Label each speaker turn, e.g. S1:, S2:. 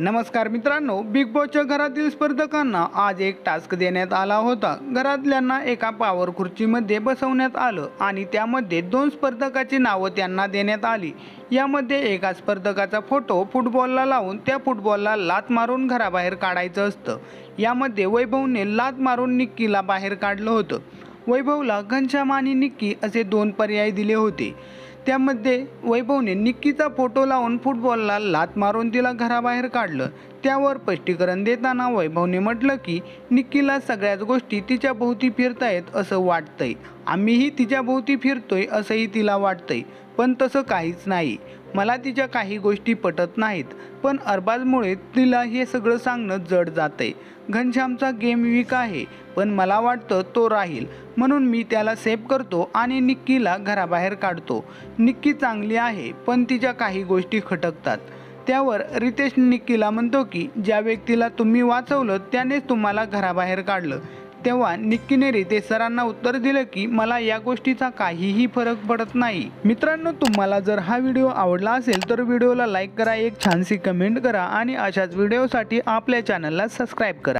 S1: नमस्कार मित्रांनो बिग बॉसच्या घरातील स्पर्धकांना आज एक टास्क देण्यात आला होता. घरातल्यांना एका पावर खुर्चीमध्ये बसवण्यात आलं आणि त्यामध्ये दोन स्पर्धकाची नावं त्यांना देण्यात आली. यामध्ये एका स्पर्धकाचा फोटो फुटबॉलला लावून त्या फुटबॉलला लात मारून घराबाहेर काढायचं असतं. यामध्ये वैभवने लात मारून निक्कीला बाहेर काढलं होतं. वैभवला घनश्याम आणि निक्की असे दोन पर्याय दिले होते. त्यामध्ये वैभवने निक्कीचा फोटो लावून फुटबॉलला लात मारून तिला घराबाहेर काढलं. त्यावर स्पष्टीकरण देताना वैभवने म्हटलं की निक्कीला सगळ्याच गोष्टी तिच्या भोवती फिरतायत असं वाटतंय. आम्हीही तिच्या भोवती फिरतोय असंही तिला वाटतंय. पण तसं काहीच नाही. मला तिच्या काही गोष्टी पटत नाहीत पण अरबाजमुळे तिला हे सगळं सांगणं जड जाते. घनश्यामचा गेम वीक आहे पण मला वाटतं तो राहील. म्हणून मी त्याला सेव्ह करतो आणि निक्कीला घराबाहेर काढतो. निक्की चांगली आहे पण तिच्या काही गोष्टी खटकतात. त्यावर रितेश निक्कीला म्हणतो की ज्या व्यक्तीला तुम्ही वाचवलं त्यानेच तुम्हाला घराबाहेर काढलं. तेव्हा निक्कीने ते सरांना उत्तर दिलं की मला या गोष्टीचा काहीही फरक पडत नाही. मित्रांनो तुम्हाला जर हा व्हिडिओ आवडला असेल तर व्हिडिओला लाईक करा एक छानशी कमेंट करा आणि अशाच व्हिडिओसाठी आपल्या चॅनलला सबस्क्राईब करा.